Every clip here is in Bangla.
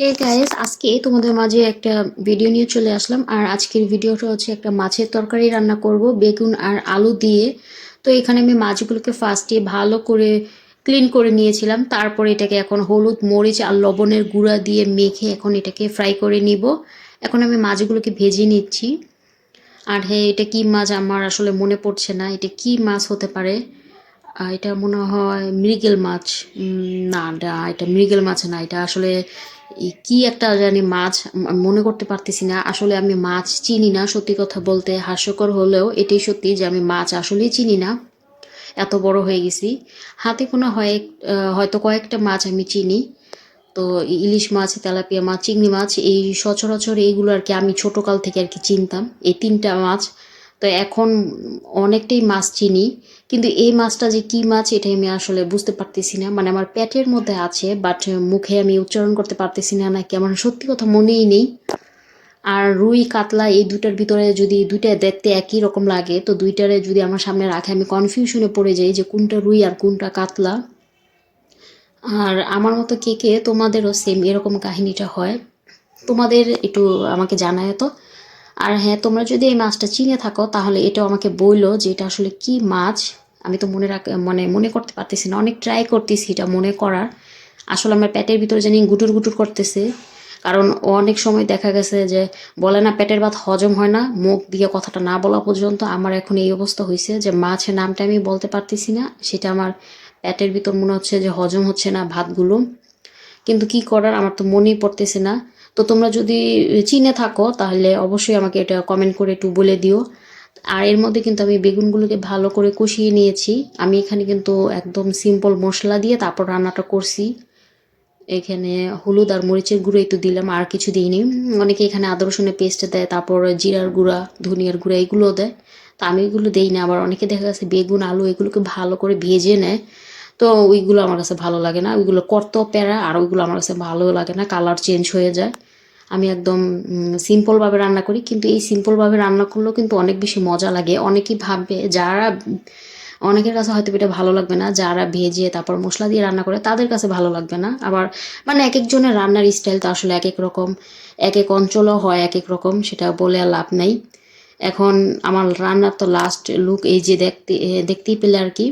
হে গাইস আজকে তোমাদের মাঝে একটা ভিডিও নিয়ে চলে আসলাম। আর আজকের ভিডিওটা হচ্ছে একটা মাছের তরকারি রান্না করব, বেগুন আর আলু দিয়ে। তো এখানে আমি মাছগুলোকে ফার্স্টে ভালো করে ক্লিন করে নিয়েছিলাম। তারপরে এটাকে এখন হলুদ, মরিচ আর লবণের গুঁড়া দিয়ে মেখে এখন এটাকে ফ্রাই করে নিব। এখন আমি মাছগুলোকে ভেজে নিচ্ছি। আর হ্যাঁ এটা কি মাছ আমার আসলে মনে পড়ছে না। এটা কি মাছ হতে পারে? এটা মনে হয় মৃগেল মাছ। না, এটা মৃগেল মাছ না। এটা আসলে এই কি একটা জানি মাছ মনে করতে পারতেছি না, আসলে আমি মাছ চিনি না, সত্যি কথা বলতে হাস্যকর হলেও এটাই সত্যি যে আমি মাছ আসলেই চিনি না। এত বড় হয়ে গেছি। হাতে কোনো হয় হয়তো কয়েকটা মাছ আমি চিনি। তো ইলিশ মাছ, তেলাপিয়া মাছ, চিংড়ি মাছ, এই সচরাচর এইগুলো আর কি আমি ছোটকাল থেকে আর কি চিনতাম। এই তিনটা মাছ তো এখন অনেকটাই মাছ চিনি, কিন্তু এই মাছটা যে কি মাছ এটা আমি আসলে বুঝতে পারতেছি না। মানে আমার পেটের মধ্যে আছে বাট মুখে আমি উচ্চারণ করতে পারতেছি না, নাকি আমার সত্যি কথা মনেই নেই। আর রুই, কাতলা এই দুটার ভিতরে যদি দুইটা দেখতে একই রকম লাগে, তো দুইটারে যদি আমার সামনে রাখে, আমি কনফিউশনে পড়ে যাই যে কোনটা রুই আর কোনটা কাতলা। আর আমার মতো কে কে, তোমাদেরও সেম এরকম কাহিনীটা হয়। তোমাদের একটু আমাকে জানায় তো আর হ্যাঁ তোমরা যদি এই মাছটা চিনে থাকো, তাহলে এটাও আমাকে বলল যে এটা আসলে কি মাছ। আমি তো মনে রাখ মানে মনে করতে পারতেছি না। অনেক ট্রাই করতেছি এটা মনে করার। আসলে আমার পেটের ভিতরে জানি গুটুর গুটুর করতেছে। কারণ অনেক সময় দেখা গেছে যে বলে না, পেটের ভাত হজম হয় না, মুখ দিয়ে কথাটা না বলা পর্যন্ত। আমার এখন এই অবস্থা হয়েছে যে মাছের নামটা আমি বলতে পারতেছি না। সেটা আমার পেটের ভিতর মনে হচ্ছে যে হজম হচ্ছে না ভাতগুলো। কিন্তু কি করার? আমার তো মনেই পড়তেছে না। তো তোমরা যদি চিনে থাকো, তাহলে অবশ্যই আমাকে এটা কমেন্ট করে একটু বলে দিও। আর এর মধ্যে কিন্তু আমি বেগুনগুলোকে ভালো করে কষিয়ে নিয়েছি। আমি এখানে কিন্তু একদম সিম্পল মশলা দিয়ে তারপর রান্নাটা করছি। এখানে হলুদ আর মরিচের গুঁড়োই তো দিলাম, আর কিছু দিইনি। অনেকে এখানে আদা রসুনের পেস্ট দেয়, তারপর জিরার গুঁড়া, ধনিয়ার গুঁড়া, এগুলোও দেয়। তো আমি এগুলো দেই না, আবার অনেকে দেখা গেছে বেগুন, আলু এগুলোকে ভালো করে ভেজে নেয়। তো ওইগুলো আমার কাছে ভালো লাগে না। ওইগুলো করত প্যারা আর ওইগুলো আমার কাছে ভালো লাগে না। কালার চেঞ্জ হয়ে যায়। আমি একদম সিম্পলভাবে রান্না করি। কিন্তু এই সিম্পলভাবে রান্না করলেও কিন্তু অনেক বেশি মজা লাগে। অনেকেই ভাববে যারা, অনেকের কাছে হয়তো এটা ভালো লাগবে না। যারা ভেজে তারপর মশলা দিয়ে রান্না করে, তাদের কাছে ভালো লাগবে না। আবার মানে এক একজনের রান্নার স্টাইল তো আসলে এক এক রকম। এক এক অঞ্চলও হয় এক এক রকম, সেটা বলে আর লাভ নেই। এখন আমার রান্নার তো লাস্ট লুক এই যে দেখতে দেখতেই পেলে আর কি।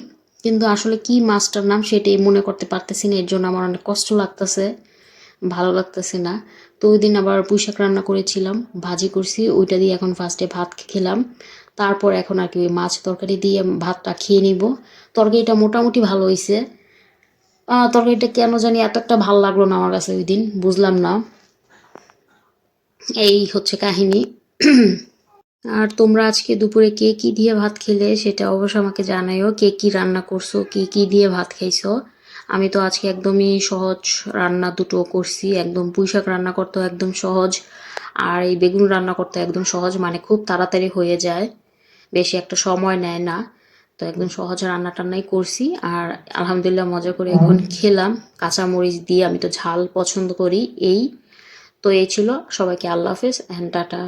কিন্তু আসলে কি মাছটার নাম সেটাই মনে করতে পারতেছি না, এর জন্য আমার অনেক কষ্ট লাগতেছে, ভালো লাগতেছে না। তো ওই দিন আবার পুঁইশাক রান্না করেছিলাম, ভাজি করছি, ওইটা দিয়ে এখন ফার্স্টে ভাত খেলাম। তারপর এখন আর কি ওই মাছ তরকারি দিয়ে ভাতটা খেয়ে নিব। তরকারিটা মোটামুটি ভালো হয়েছে তরকারিটা কেন জানি এত একটা ভালো লাগল না আমার কাছে ওই দিন, বুঝলাম না। এই হচ্ছে কাহিনী। আর তোমরা আজকে দুপুরে কে কি দিয়ে ভাত খেলে সেটা অবশ্য আমাকে জানাইও। কে কি রান্না করছ, কি কি দিয়ে ভাত খাইছো। আমি তো আজকে একদমই সহজ রান্না দুটো করছি। একদম পুঁইশাক রান্না করতে একদম সহজ আর এই বেগুন রান্না করতে একদম সহজ মানে খুব তাড়াতাড়ি হয়ে যায়। বেশি একটা সময় নেয় না। তো একদম সহজ রান্না টান্নাই করছি আর আলহামদুলিল্লাহ মজা করে এখন খেলাম। কাঁচামরিচ দিয়ে আমি তো ঝাল পছন্দ করি, এই। তো এই ছিল। সবাইকে আল্লাহ হাফেজ, অ্যান্ড টাটা।